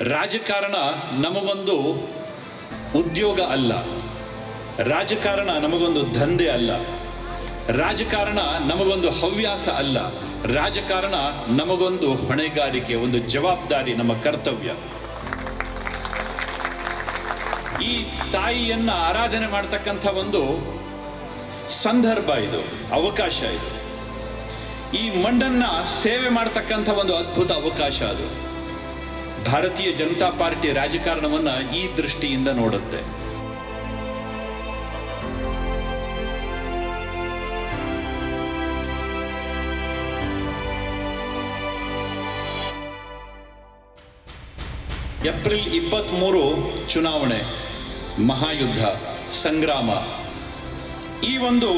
ರಾಜಕಾರಣ ನಮಗೊಂದು ಉದ್ಯೋಗ ಅಲ್ಲ. ರಾಜಕಾರಣ ನಮಗೊಂದು ದಂಧೆ ಅಲ್ಲ. ರಾಜಕಾರಣ ನಮಗೊಂದು ಹವ್ಯಾಸ ಅಲ್ಲ. ರಾಜಕಾರಣ ನಮಗೊಂದು ಹೊಣೆಗಾರಿಕೆ, ಒಂದು ಜವಾಬ್ದಾರಿ, ನಮ್ಮ ಕರ್ತವ್ಯ. ಈ ತಾಯಿಯನ್ನ ಆರಾಧನೆ ಮಾಡ್ತಕ್ಕಂಥ ಒಂದು ಸಂದರ್ಭ ಇದು, ಅವಕಾಶ ಇದು. ಈ ಮಂಡನ್ನ ಸೇವೆ ಮಾಡ್ತಕ್ಕಂಥ ಒಂದು ಅದ್ಭುತ ಅವಕಾಶ ಅದು. ಭಾರತೀಯ ಜನತಾ ಪಾರ್ಟಿ ರಾಜಕಾರಣವನ್ನ ಈ ದೃಷ್ಟಿಯಿಂದ ನೋಡುತ್ತೆ. ಏಪ್ರಿಲ್ ಇಪ್ಪತ್ತ್ಮೂರು ಚುನಾವಣೆ ಮಹಾಯುದ್ಧ ಸಂಗ್ರಾಮ. ಈ ಒಂದು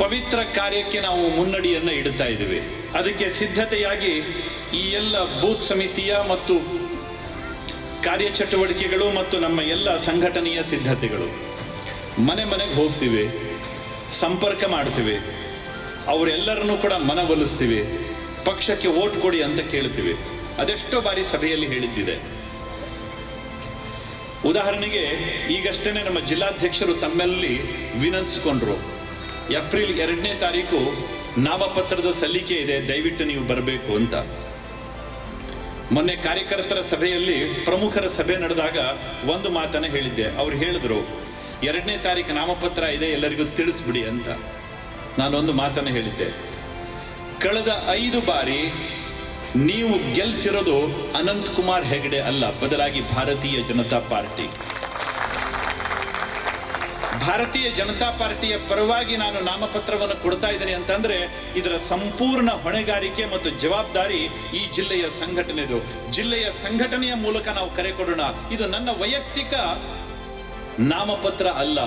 ಪವಿತ್ರ ಕಾರ್ಯಕ್ಕೆ ನಾವು ಮುನ್ನಡಿಯನ್ನು ಇಡುತ್ತಾ ಇದ್ದೇವೆ. ಅದಕ್ಕೆ ಸಿದ್ಧತೆಯಾಗಿ ಈ ಎಲ್ಲ ಬೂತ್ ಸಮಿತಿಯ ಮತ್ತು ಕಾರ್ಯಚಟುವಟಿಕೆಗಳು ಮತ್ತು ನಮ್ಮ ಎಲ್ಲ ಸಂಘಟನೆಯ ಸಿದ್ಧತೆಗಳು. ಮನೆ ಮನೆಗೆ ಹೋಗ್ತಿವೆ, ಸಂಪರ್ಕ ಮಾಡ್ತೀವಿ, ಅವರೆಲ್ಲರನ್ನೂ ಕೂಡ ಮನವೊಲಿಸ್ತೀವಿ, ಪಕ್ಷಕ್ಕೆ ಓಟ್ ಕೊಡಿ ಅಂತ ಕೇಳ್ತೀವಿ. ಅದೆಷ್ಟೋ ಬಾರಿ ಸಭೆಯಲ್ಲಿ ಹೇಳಿದ್ದಿದೆ. ಉದಾಹರಣೆಗೆ ಈಗಷ್ಟೇ ನಮ್ಮ ಜಿಲ್ಲಾಧ್ಯಕ್ಷರು ತಮ್ಮಲ್ಲಿ ವಿನಂತಿಸಿಕೊಂಡ್ರು. ಏಪ್ರಿಲ್ ಎರಡನೇ ತಾರೀಕು ನಾಮಪತ್ರದ ಸಲ್ಲಿಕೆ ಇದೆ, ದಯವಿಟ್ಟು ನೀವು ಬರಬೇಕು ಅಂತ. ಮೊನ್ನೆ ಕಾರ್ಯಕರ್ತರ ಸಭೆಯಲ್ಲಿ ಪ್ರಮುಖರ ಸಭೆ ನಡೆದಾಗ ಒಂದು ಮಾತನ್ನ ಹೇಳಿದ್ದೆ. ಅವ್ರು ಹೇಳಿದ್ರು, ಎರಡನೇ ತಾರೀಕು ನಾಮಪತ್ರ ಇದೆ, ಎಲ್ಲರಿಗೂ ತಿಳಿಸ್ಬಿಡಿ ಅಂತ. ನಾನೊಂದು ಮಾತನ್ನು ಹೇಳಿದ್ದೆ. ಕಳೆದ ಐದು ಬಾರಿ ನೀವು ಗೆಲ್ಸಿರೋದು ಅನಂತ್ ಕುಮಾರ್ ಹೆಗಡೆ ಅಲ್ಲ, ಬದಲಾಗಿ ಭಾರತೀಯ ಜನತಾ ಪಾರ್ಟಿ. ಭಾರತೀಯ ಜನತಾ ಪಾರ್ಟಿಯ ಪರವಾಗಿ ನಾನು ನಾಮಪತ್ರವನ್ನು ಕೊಡ್ತಾ ಇದ್ದೇನೆ ಅಂತಂದ್ರೆ ಇದರ ಸಂಪೂರ್ಣ ಹೊಣೆಗಾರಿಕೆ ಮತ್ತು ಜವಾಬ್ದಾರಿ ಈ ಜಿಲ್ಲೆಯ ಸಂಘಟನೆದು. ಜಿಲ್ಲೆಯ ಸಂಘಟನೆಯ ಮೂಲಕ ನಾವು ಕರೆ ಕೊಡೋಣ. ಇದು ನನ್ನ ವೈಯಕ್ತಿಕ ನಾಮಪತ್ರ ಅಲ್ಲ.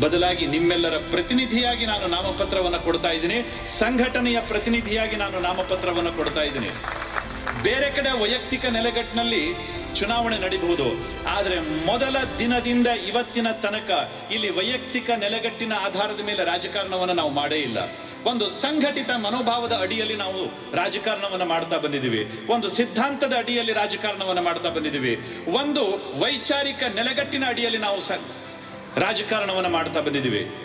ಬದಲಾಗಿ ನಿಮ್ಮೆಲ್ಲರ ಪ್ರತಿನಿಧಿಯಾಗಿ ನಾನು ನಾಮಪತ್ರವನ್ನು ಕೊಡ್ತಾ ಇದ್ದೀನಿ. ಸಂಘಟನೆಯ ಪ್ರತಿನಿಧಿಯಾಗಿ ನಾನು ನಾಮಪತ್ರವನ್ನು ಕೊಡ್ತಾ ಇದ್ದೀನಿ. ಬೇರೆ ಕಡೆ ವೈಯಕ್ತಿಕ ನೆಲೆಗಟ್ಟಿನಲ್ಲಿ ಚುನಾವಣೆ ನಡೀಬಹುದು. ಆದರೆ ಮೊದಲ ದಿನದಿಂದ ಇವತ್ತಿನ ತನಕ ಇಲ್ಲಿ ವೈಯಕ್ತಿಕ ನೆಲೆಗಟ್ಟಿನ ಆಧಾರದ ಮೇಲೆ ರಾಜಕಾರಣವನ್ನು ನಾವು ಮಾಡೇ ಇಲ್ಲ. ಒಂದು ಸಂಘಟಿತ ಮನೋಭಾವದ ಅಡಿಯಲ್ಲಿ ನಾವು ರಾಜಕಾರಣವನ್ನು ಮಾಡ್ತಾ ಬಂದಿದ್ದೀವಿ. ಒಂದು ಸಿದ್ಧಾಂತದ ಅಡಿಯಲ್ಲಿ ರಾಜಕಾರಣವನ್ನು ಮಾಡ್ತಾ ಬಂದಿದ್ದೀವಿ. ಒಂದು ವೈಚಾರಿಕ ನೆಲೆಗಟ್ಟಿನ ಅಡಿಯಲ್ಲಿ ನಾವು ರಾಜಕಾರಣವನ್ನು ಮಾಡ್ತಾ ಬಂದಿದ್ದೀವಿ.